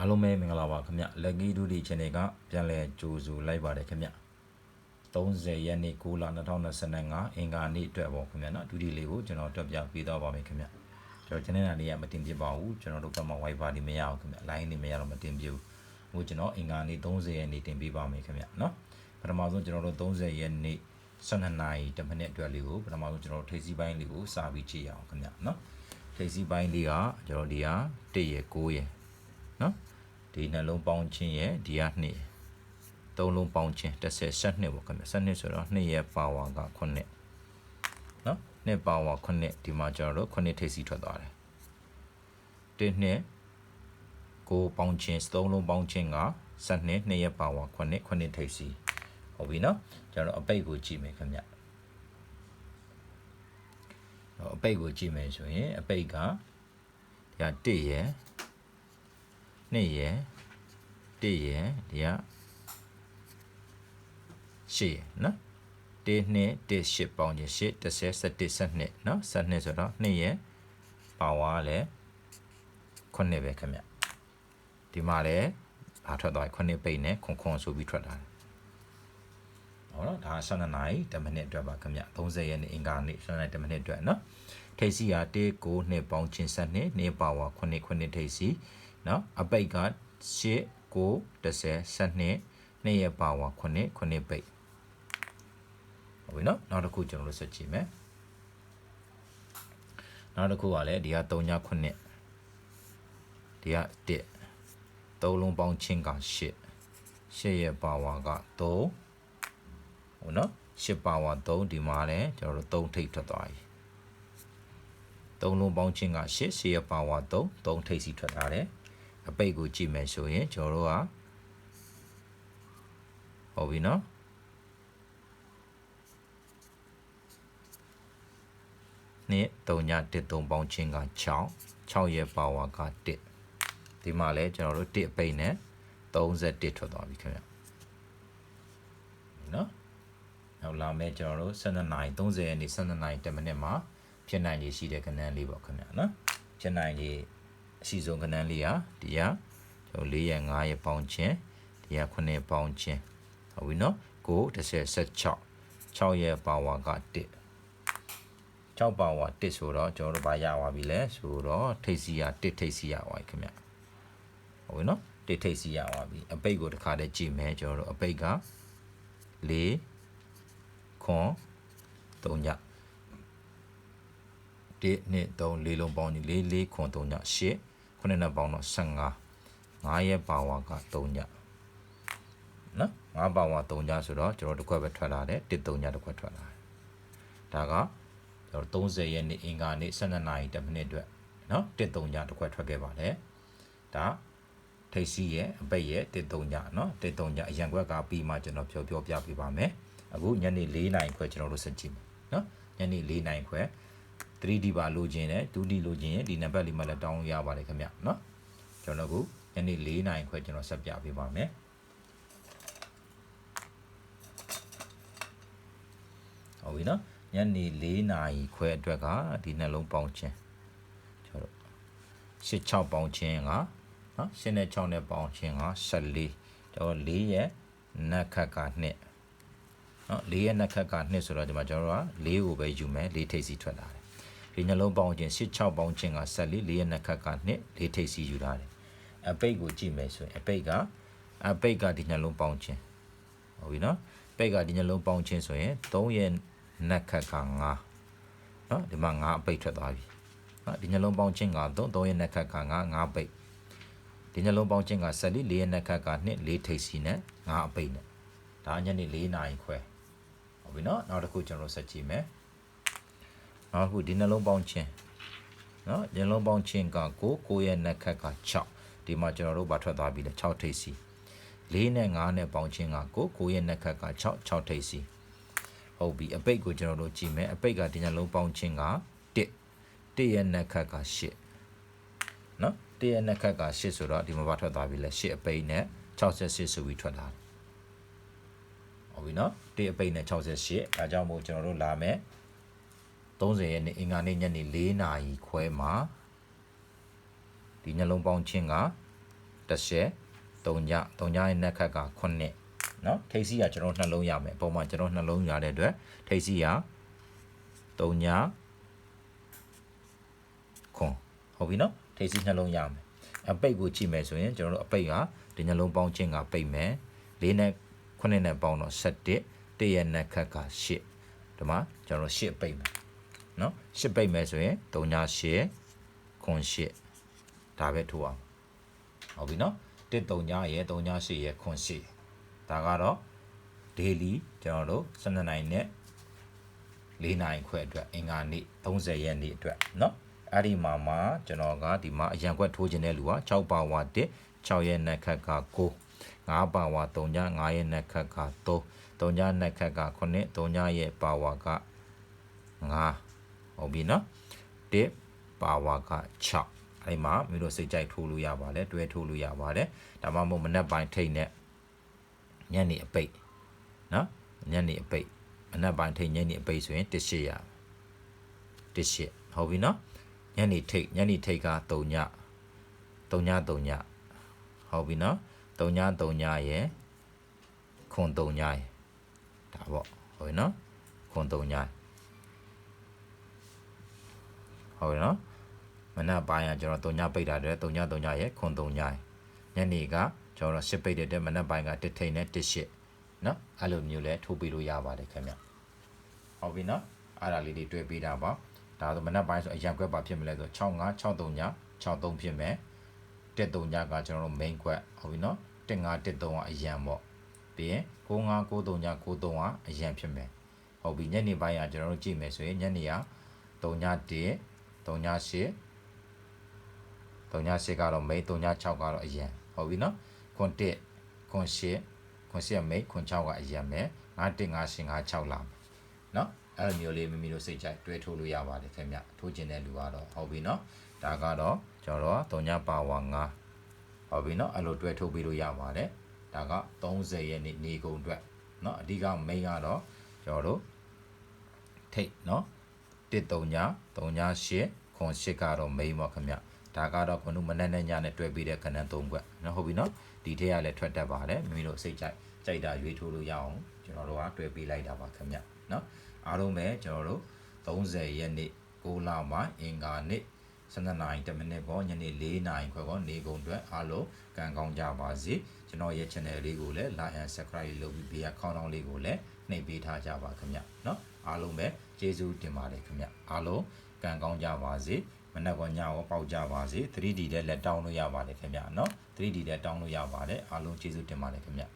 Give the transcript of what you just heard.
အားလုံးပဲမင်္ဂလာပါခင်ဗျလက်ကီဒူဒီ channel ကပြန်လည်ကြိုဆိုလိုက်ပါတယ်ခင်ဗျ30ရက်နေ့6လ2025အင်္ဂါနေ့အတွက်ပေါ့ခင်ဗျနော်ဒူဒီလေးကိုကျွန်တော်တွက်ပြပေးတော့ပါမယ်ခင်ဗျကျွန်တော် channel လေးကမတင်ပြပါဘူးကျွန်တော်တို့ဘက်မှာ wifi ဒီမရအောင်ခင်ဗျ line တွေမရတော့မတင်ပြဘူးဟိုကျွန်တော်အင်္ဂါနေ့30ရက်နေ့တင်ပေးပါမယ်ခင်ဗျနော်ပထမဆုံးကျွန်တော်တို့30ရက်နေ့12နာရီ10မိနစ်အတွက်လေးကိုပထမဆုံးကျွန်တော်တို့ထိပ်စီးပိုင်းလေးကိုစာပြီးကြည့်ရအောင်ခင်ဗျနော်ထိပ်စီးပိုင်းလေးကကျွန်တော်ဒီက1ရက်9ရက်နော် ဒီနှလုံးပေါင်းချင်းရဲ့ဒီက2သုံးလုံးပေါင်းချင်း30 12ပေါ့ခင်ဗျ12ဆိုတော့2ရဲ့ပါဝါက9နော်2ပါဝါ9ဒီမှာကျွန်တော်တို့9ထိပ်စီးထွက်သွားတယ်1နှစ်ကိုပေါင်းချင်းသုံးလုံးပေါင်းချင်းက12 2ရဲ့ပါဝါ9 9ထိပ်စီးဟုတ်ပြီနော်ကျွန်တော်တို့အပိတ်ကိုကြည့်မယ်ခင်ဗျအပိတ်ကိုကြည့်မယ်ဆိုရင်အပိတ်ကဒီက1ရယ်2ရယ် 1ရယ်ဒီက8ရယ်နော်1 2 1 8ပေါင်းခြင်း8 10 17 12နော်12ဆိုတော့2ရယ်ပါဝါလည်း9ပဲခင်ဗျဒီမှာလည်းဘာထွက်သွား9ပိတ်နဲ့ခွန်ခွန်ဆိုပြီးထွက်လာတယ်ဟောနော်ဒါ12နာရီ10မိနစ်အတွက်ပါခင်ဗျ30ရက်နေ့အင်္ဂါနေ့12နာရီ10မိနစ်အတွက်နော်ထိပ်စီက1 9 2ပေါင်းခြင်း12 2ပါဝါ9 9ထိပ်စီနော်အပိတ်က8 9 10 12 2ရဲ့ပါဝါ9 9ပိတ်ဟုတ်ပြီနော်နောက်တစ်ခုကျွန်တော်တို့ဆက်ကြည့်မယ်နောက်တစ်ခုကလည်းဒီက3ည9ဒီက1 3လုံးပေါင်းချင်းက8 8ရဲ့ပါဝါက3ဟုတ်နော်8ပါဝါ3ဒီမှာလည်းကျွန်တော်တို့3ထိပ်ထွက်သွားပြီ3လုံးပေါင်းချင်းက8 8ရဲ့ပါဝါ3 3ထိပ်စီထွက်လာတယ် အပိတ်ကိုကြည့်မယ်ဆိုရင်ကျွန်တော်တို့ကဟုတ်ပြီနော်နှစ်3ည1 3ပေါင်းချင်းက6 6ရဲ့ပါဝါက1ဒီမှာလဲကျွန်တော်တို့1အပိတ်နဲ့31ထွက်သွားပြီခင်ဗျနော်နောက်လာမဲ့ကျွန်တော်တို့12နိုင်30ရက်နေ့12နိုင်10မိနစ်မှာဖြစ်နိုင်ရရှိတဲ့ကဏ္ဍလေးပေါ့ခင်ဗျနော်ဖြစ်နိုင်ရ အစီဆုံးကဏ္ဍလေးဟာဒီကကျွန်တော်4ရက်5ရက်ပေါင်းချင်းဒီက9ရက်ပေါင်းချင်းဟုတ်ပြီနော်9 10 16 6ရက်ပါဝါက1 6ပါဝါ1ဆိုတော့ကျွန်တော်တို့ဘာရသွားပြီလဲဆိုတော့ထိပ်စီရ1ထိပ်စီရသွားပြီခင်ဗျဟုတ်ပြီနော်1ထိပ်စီရသွားပြီအပိတ်ကိုတစ်ခါတည်းကြည့်မယ်ကျွန်တော်တို့အပိတ်က4ခွန်3ည1 2 3 4လုံးပေါင်းကြီး4 4ခွန်3ည8 ခုနှစ်နဲ့ပေါင်းတော့15 9ရဲ့ပါဝါက3ညနော်9ပါဝါ3ညဆိုတော့ကျွန်တော်တစ်ခွက်ပဲထွက်လာတယ်1 3ညတစ်ခွက်ထွက်လာတယ်ဒါကကျွန်တော်30ရက်နေ့အင်္ဂါနေ့12နာရီ10မိနစ်အတွက်နော်1 3ညတစ်ခွက်ထွက်ခဲ့ပါတယ်ဒါထိတ်စီရဲ့အပိတ်ရဲ့1 3ညနော်1 3ညအရန်ခွက်ကပြီးမှကျွန်တော်ပြောပြောပြပေးပါမယ်အခုညနေ4နာရီခွဲကျွန်တော်တို့စကြည့်မယ်နော်ညနေ4နာရီခွဲ 3D ပါလိုချင်တယ် 2D လိုချင်ရင်ဒီနံပါတ်လေးမှလည်းတောင်းလို့ရပါတယ်ခင်ဗျနော်ကျွန်တော်တို့ညနေ4နာရီခွဲကျွန်တော်ဆက်ပြပေးပါမယ်ဟုတ်ပြီနော်ညနေ4နာရီခွဲအတွက်ကဒီနှလုံးပေါင်းခြင်းကျွန်တော်တို့86ပေါင်းခြင်းကနော်8နဲ့6နဲ့ပေါင်းခြင်းက14ကျွန်တော်4ရဲ့နက်ခက်က2နော်4ရဲ့နက်ခက်က2ဆိုတော့ဒီမှာကျွန်တော်တို့က4ကိုပဲယူမယ်4ထိပ်စီထွက်လာတယ် ဒီနှလုံးပေါင်းခြင်း16ပေါင်းခြင်းက14လေးရက်နှစ်ခတ်ကနှစ်လေးထိပ်စီယူထားတယ်အပိတ်ကိုကြည့်မယ်ဆိုရင်အပိတ်ကအပိတ်ကဒီနှလုံးပေါင်းခြင်းဟုတ်ပြီနော်ပိတ်ကဒီနှလုံးပေါင်းခြင်းဆိုရင်3ရက်နှစ်ခတ်က9နော်ဒီမှာ9အပိတ်ထွက်သွားပြီနော်ဒီနှလုံးပေါင်းခြင်းက3 3ရက်နှစ်ခတ်က9 9ပိတ်ဒီနှလုံးပေါင်းခြင်းက14 4ရက်နှစ်ခတ်က2 4ထိပ်စီနဲ့9အပိတ်နဲ့ဒါညနေ4နာရီခွဲဟုတ်ပြီနော်နောက်တစ်ခုကျွန်တော်ဆက်ကြည့်မယ် နောက်တစ်ခုဒီနှလုံးပေါင်းခြင်းနော်ညလုံးပေါင်းခြင်းက9 9ရဲ့နှက်ခက်က6ဒီမှာကျွန်တော်တို့ဗာထွက်သွားပြီလေ6ထိပ်စီ4နဲ့5နဲ့ပေါင်းခြင်းက9 9ရဲ့နှက်ခက်က6 6ထိပ်စီဟုတ်ပြီအပိတ်ကိုကျွန်တော်တို့ကြည့်မယ်အပိတ်ကဒီညလုံးပေါင်းခြင်းက1 1ရဲ့နှက်ခက်က8နော်1ရဲ့နှက်ခက်က8ဆိုတော့ဒီမှာဗာထွက်သွားပြီလေ8အပိတ်နဲ့68ဆိုပြီးထွက်လာတယ်ဟုတ်ပြီနော်1အပိတ်နဲ့68အဲကြောင့်မို့ကျွန်တော်တို့လာမယ် 30ရက်နေ့အင်္ဂါနေ့ညနေ4နာရီခွဲမှာဒီညလုံးပေါင်းချင်းကတစ်ရှယ်3ည3ညရဲ့နှက်ခတ်က9နော်ထိပ်စီးကကျွန်တော်နှလုံးရမယ်ပုံမှန်ကျွန်တော်နှလုံးရတဲ့အတွက်ထိပ်စီးက3ညခွန်ဟုတ်ပြီနော်ထိပ်စီးနှလုံးရမယ်အပိတ်ကိုကြည့်မယ်ဆိုရင်ကျွန်တော်တို့အပိတ်ကဒီနှလုံးပေါင်းခြင်းကပိတ်မယ်၄နဲ့9နဲ့ပေါင်းတော့7တရဲ့နှက်ခတ်က8ဒီမှာကျွန်တော်တို့8ပိတ်မယ် နော်ရှစ်ပိတ်မယ်ဆိုရင်3ည8ခွန်8ဒါပဲထိုးအောင်ဟုတ်ပြီနော်တစ်3ညရဲ့3ည8ရဲ့ခွန်8ဒါကတော့ daily ကျွန်တော်တို့12နိုင်နဲ့4နိုင်ခွဲအတွက်အင်္ဂါနေ့30ရက်နေ့အတွက်နော်အဲ့ဒီမှာမှကျွန်တော်ကဒီမှာအရန်ခွက်ထိုးခြင်းတဲ့လူက6ပါဝါ1 6ရဲ့နက်ခတ်က9 5ပါဝါ3ည5ရဲ့နက်ခတ်က3 3ညနက်ခတ်က9 3ညရဲ့ပါဝါက9 ဟုတ်ပြီနော်1 power က6အဲ့မှာမင်းတို့စိတ်ကြိုက်ထိုးလို့ရပါတယ်တွဲထိုးလို့ရပါတယ်ဒါမှမဟုတ်မနက်ပိုင်းထိတ်နဲ့ညနေအပိတ်နော်ညနေအပိတ်မနက်ပိုင်းထိတ်ညနေအပိတ်ဆိုရင်တစ်ရှစ်ရတစ်ရှစ်ဟုတ်ပြီနော်ညနေထိတ်ညနေထိတ်က3ည3ည3ညဟုတ်ပြီနော်3ည3ညရယ်ခွန်3ညရယ်ဒါပေါ့ဟုတ်ပြီနော်ခွန်3ညရယ် ဟုတ်ပြီနော်မနက်ပိုင်းကကျွန်တော်3ညပိတ်တာတဲ့3ည3ညရယ်ခွန်3ညရယ်ညနေကကျွန်တော်10ပိတ်တဲ့မနက်ပိုင်းက1ထိတ်နဲ့18နော်အဲ့လိုမျိုးလဲထိုးပေးလို့ရပါတယ်ခင်ဗျဟုတ်ပြီနော်အဲ့ဒါလေးတွေတွေ့ပေးတာပါဒါဆိုမနက်ပိုင်းဆိုအရန်ကွက်ပါဖြစ်မလဲဆို65 63ည63ဖြစ်မယ်73ညကကျွန်တော်တို့ main ကွက်ဟုတ်ပြီနော်15 13ကအရန်ပေါ့ပြီးရင်95 93ည93ကအရန်ဖြစ်မယ်ဟုတ်ပြီညနေပိုင်းကကျွန်တော်တို့ကြည့်မယ်ဆိုရင်ညနေက3ည1 3ည8 3ည8ကတော့ main 3ည6ကတော့အရန်ဟုတ်ပြီနော်ခွန်1ခွန်8ခွန်8မိတ်ခွန်6ကအရင်မဲ့91 58 56လာမယ်เนาะအဲ့လိုမျိုးလေးမိမိတို့စိတ်ကြိုက်တွဲထိုးလို့ရပါတယ်ခင်ဗျထိုးကျင်တဲ့လူကတော့ဟုတ်ပြီเนาะဒါကတော့ကျွန်တော်တို့3ညပါဝါ9ဟုတ်ပြီเนาะအဲ့လိုတွဲထိုးပြီးလို့ရပါတယ်ဒါက30ရက်နေ့နေကုန်အတွက်เนาะအဓိကမိတ်ကတော့ကျွန်တော်တို့ထိတ်เนาะ1 3ည3ည8 ခွန်8ကတော့မိတ်ပေါ့ခင်ဗျဒါကတော့ခုနမနေ့နဲ့ညနဲ့တွဲပြီးတဲ့ခဏ3ခွက်เนาะဟုတ်ပြီเนาะဒီထက်ကလည်းထွက်တတ်ပါတယ်မိမိတို့စိတ်ကြိုက်ကြိုက်တာရွေးထိုးလို့ရအောင်ကျွန်တော်တို့ကတွဲပေးလိုက်တာပါခင်ဗျเนาะအားလုံးပဲကျွန်တော်တို့30ရက်နေ့6လမှာအင်္ဂါနေ့12နာရီ10မိနစ်ပေါ့ညနေ4နာရီခွဲပေါ့နေကုန်အတွက်အားလုံးကံကောင်းကြပါစေကျွန်တော်ရဲ့ channel လေးကိုလည်း like and subscribe လုပ်ပြီးဘေးကခေါင်းတောင်းလေးကိုလည်းနှိပ်ပေးထားကြပါခင်ဗျเนาะအားလုံးပဲကျေးဇူးတင်ပါတယ်ခင်ဗျအားလုံး ကံကောင်းကြပါစေမနက်ကောညကောပေါက်ကြပါစေ 3D နဲ့လက်တောင်းလို့ရပါတယ်ခင်ဗျာနော် 3D နဲ့တောင်းလို့ရပါတယ်အားလုံးကျေးဇူးတင်ပါတယ်ခင်ဗျာ